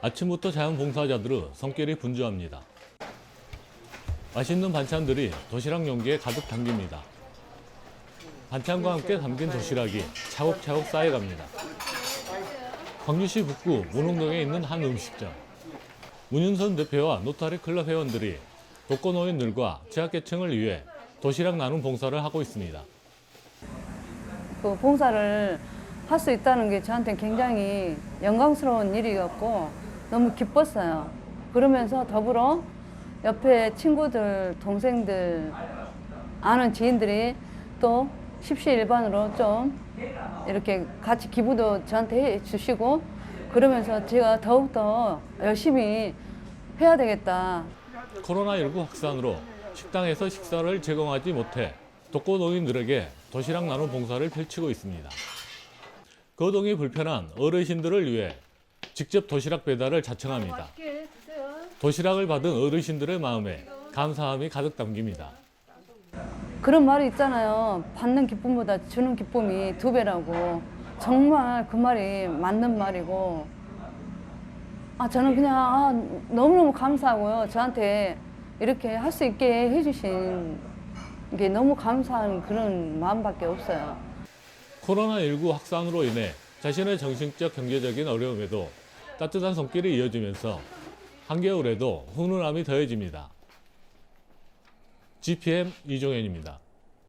아침부터 자원봉사자들의 손길이 분주합니다. 맛있는 반찬들이 도시락 용기에 가득 담깁니다. 반찬과 함께 담긴 도시락이 차곡차곡 쌓여갑니다. 광주시 북구 문흥동에 있는 한 음식점. 문윤선 대표와 노타리 클럽 회원들이 독거노인들과 취약계층을 위해 도시락 나눔 봉사를 하고 있습니다. 그 봉사를 할 수 있다는 게 저한테 굉장히 영광스러운 일이었고 너무 기뻤어요. 그러면서 더불어 옆에 친구들, 동생들, 아는 지인들이 또 십시일반으로 좀 이렇게 같이 기부도 저한테 해 주시고 그러면서 제가 더욱더 열심히 해야 되겠다. 코로나19 확산으로 식당에서 식사를 제공하지 못해 독거노인들에게 도시락 나눔 봉사를 펼치고 있습니다. 거동이 불편한 어르신들을 위해 직접 도시락 배달을 자청합니다. 도시락을 받은 어르신들의 마음에 감사함이 가득 담깁니다. 그런 말이 있잖아요. 받는 기쁨보다 주는 기쁨이 두 배라고. 정말 그 말이 맞는 말이고. 아, 저는 그냥 아, 너무너무 감사하고요. 저한테 이렇게 할 수 있게 해주신 게 너무 감사한 그런 마음밖에 없어요. 코로나19 확산으로 인해 자신의 정신적 경제적인 어려움에도 따뜻한 손길이 이어지면서 한겨울에도 훈훈함이 더해집니다. GPM 이종현입니다.